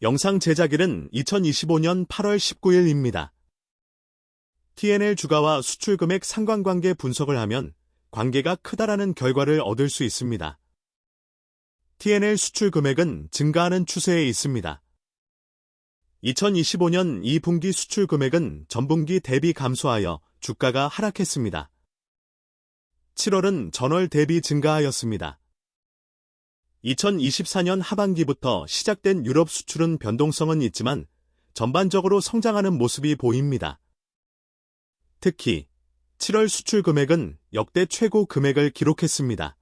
영상 제작일은 2025년 8월 19일입니다. TNL 주가와 수출 금액 상관관계 분석을 하면 관계가 크다라는 결과를 얻을 수 있습니다. TNL 수출 금액은 증가하는 추세에 있습니다. 2025년 2분기 수출 금액은 전분기 대비 감소하여 주가가 하락했습니다. 7월은 전월 대비 증가하였습니다. 2024년 하반기부터 시작된 유럽 수출은 변동성은 있지만 전반적으로 성장하는 모습이 보입니다. 특히 7월 수출 금액은 역대 최고 금액을 기록했습니다.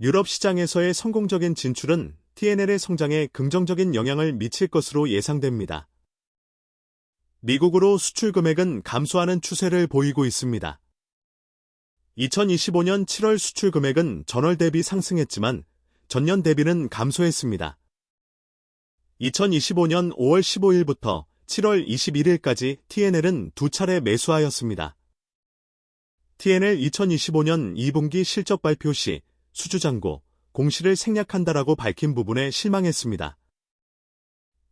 유럽 시장에서의 성공적인 진출은 TNL의 성장에 긍정적인 영향을 미칠 것으로 예상됩니다. 미국으로 수출 금액은 감소하는 추세를 보이고 있습니다. 2025년 7월 수출 금액은 전월 대비 상승했지만 전년 대비는 감소했습니다. 2025년 5월 15일부터 7월 21일까지 TNL은 두 차례 매수하였습니다. TNL 2025년 2분기 실적 발표 시 수주장고, 공시를 생략한다라고 밝힌 부분에 실망했습니다.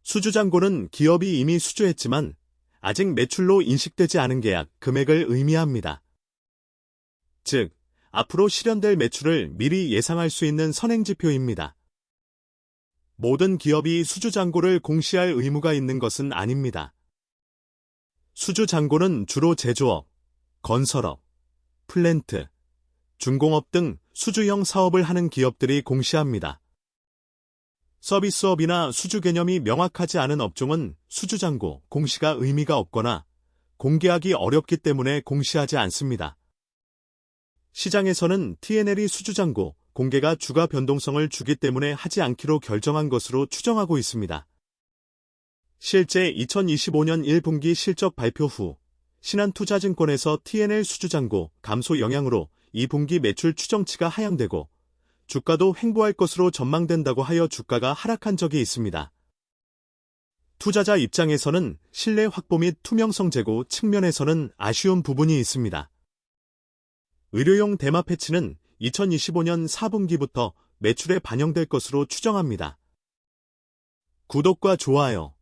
수주장고는 기업이 이미 수주했지만 아직 매출로 인식되지 않은 계약 금액을 의미합니다. 즉, 앞으로 실현될 매출을 미리 예상할 수 있는 선행지표입니다. 모든 기업이 수주장고를 공시할 의무가 있는 것은 아닙니다. 수주장고는 주로 제조업, 건설업, 플랜트, 중공업 등 수주형 사업을 하는 기업들이 공시합니다. 서비스업이나 수주 개념이 명확하지 않은 업종은 수주장고, 공시가 의미가 없거나 공개하기 어렵기 때문에 공시하지 않습니다. 시장에서는 TNL이 수주장고, 공개가 주가 변동성을 주기 때문에 하지 않기로 결정한 것으로 추정하고 있습니다. 실제 2025년 1분기 실적 발표 후 신한투자증권에서 TNL 수주장고 감소 영향으로 2분기 매출 추정치가 하향되고 주가도 횡보할 것으로 전망된다고 하여 주가가 하락한 적이 있습니다. 투자자 입장에서는 신뢰 확보 및 투명성 제고 측면에서는 아쉬운 부분이 있습니다. 의료용 대마 패치는 2025년 4분기부터 매출에 반영될 것으로 추정합니다. 구독과 좋아요,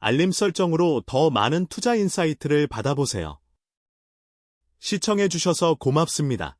알림 설정으로 더 많은 투자 인사이트를 받아보세요. 시청해주셔서 고맙습니다.